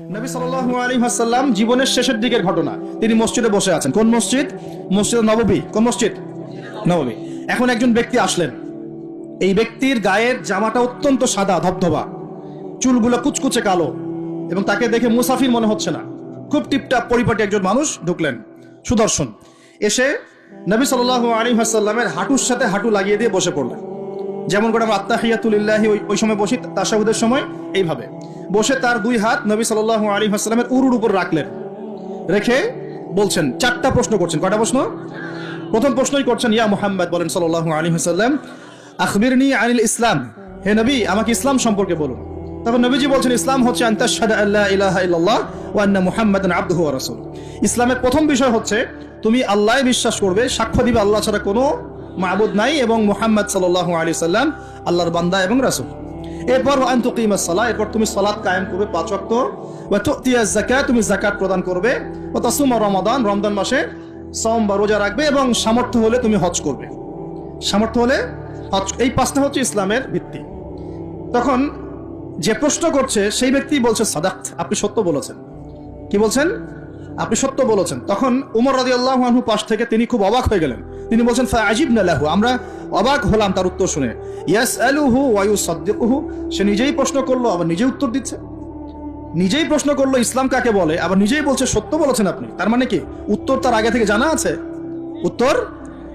নবী সাল্লাল্লাহু আলাইহি ওয়াসাল্লাম জীবনের শেষের দিকের ঘটনা। তিনি মসজিদে বসে আছেন। কোন মসজিদ? মসজিদ নববী। কোন মসজিদ? নববী। এখন একজন ব্যক্তি আসলেন। এই ব্যক্তির গায়ের জামাটা অত্যন্ত সাদা, ধবধবা। চুলগুলো কুচকুচে কালো এবং তাকে দেখে মুসাফির মনে হচ্ছে না। খুব টিপটাপ পরিপাটি একজন মানুষ ঢুকলেন। সুদর্শন। এসে নবী সাল্লাল্লাহু আলাইহি ওয়াসাল্লামের হাঁটুর সাথে হাঁটু লাগিয়ে দিয়ে বসে পড়লেন। যেমন করে আমরা আত্মাহিয়াতুলিল্লাহি ওই ওই সময় বসি তাসাহুদের সময় এইভাবে। বসে তার দুই হাত নবী সাল্লাল্লাহু আলাইহি ওয়াসাল্লামের উরুর উপর রাখলেন। রেখে বলছেন, চারটা প্রশ্ন করছেন। কয়টা প্রশ্ন? প্রথম প্রশ্নই করছেন, ইয়া মুহাম্মদ, বলেন সাল্লাল্লাহু আলাইহি ওয়াসাল্লাম, আখবিরনি আনিল ইসলাম। হে নবী, আমাকে ইসলাম সম্পর্কে বলুন তখন নবীজি বলছেন, ইসলাম হচ্ছে ইসলামের প্রথম বিষয় হচ্ছে, তুমি আল্লাহই বিশ্বাস করবে, সাক্ষ্য দিবে আল্লাহ ছাড়া কোনো মাবুদ নাই এবং মুহাম্মদ সাল্লাল্লাহু আলাইহি সাল্লাম আল্লাহর বান্দা এবং রাসূল। এরপর আন তুকিমাস সালাহ এরপর তুমি সালাত কায়েম করবে পাঁচ ওয়াক্ত। ওয়া তুতিয়া তুমি যাকাত প্রদান করবে। ওয়া তাসুমা রমাদান, রমজান মাসে সওম বা রোজা রাখবে এবং সামর্থ্য হলে তুমি হজ করবে। সামর্থ্য হলে হজ, এই পাঁচটা হচ্ছে ইসলামের ভিত্তি। তখন যে প্রশ্ন করছে, সেই ব্যক্তি বলছে সাদাত আপনি সত্য বলেছেন। কি বলছেন? আপনি সত্য বলেছেন। তখন উমর রাজি আল্লাহ পাশ থেকে তিনি খুব অবাক হয়ে গেলেন। তিনি বলছেন আজিব নালাহু আমরা অবাক হলাম তার উত্তর শুনে। ইয়াস আলুহু ওয়ায়ু সদ্দিকুহু সে নিজেই প্রশ্ন করল, আবার নিজেই উত্তর দিচ্ছে। নিজেই প্রশ্ন করল, ইসলাম কাকে বলে? আবার নিজেই বলছে, সত্য বলেছেন আপনি। তার মানে কি? উত্তর তার আগে থেকে জানা আছে? উত্তর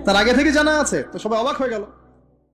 তার আগে থেকে জানা আছে? তো সবাই অবাক হয়ে গেল।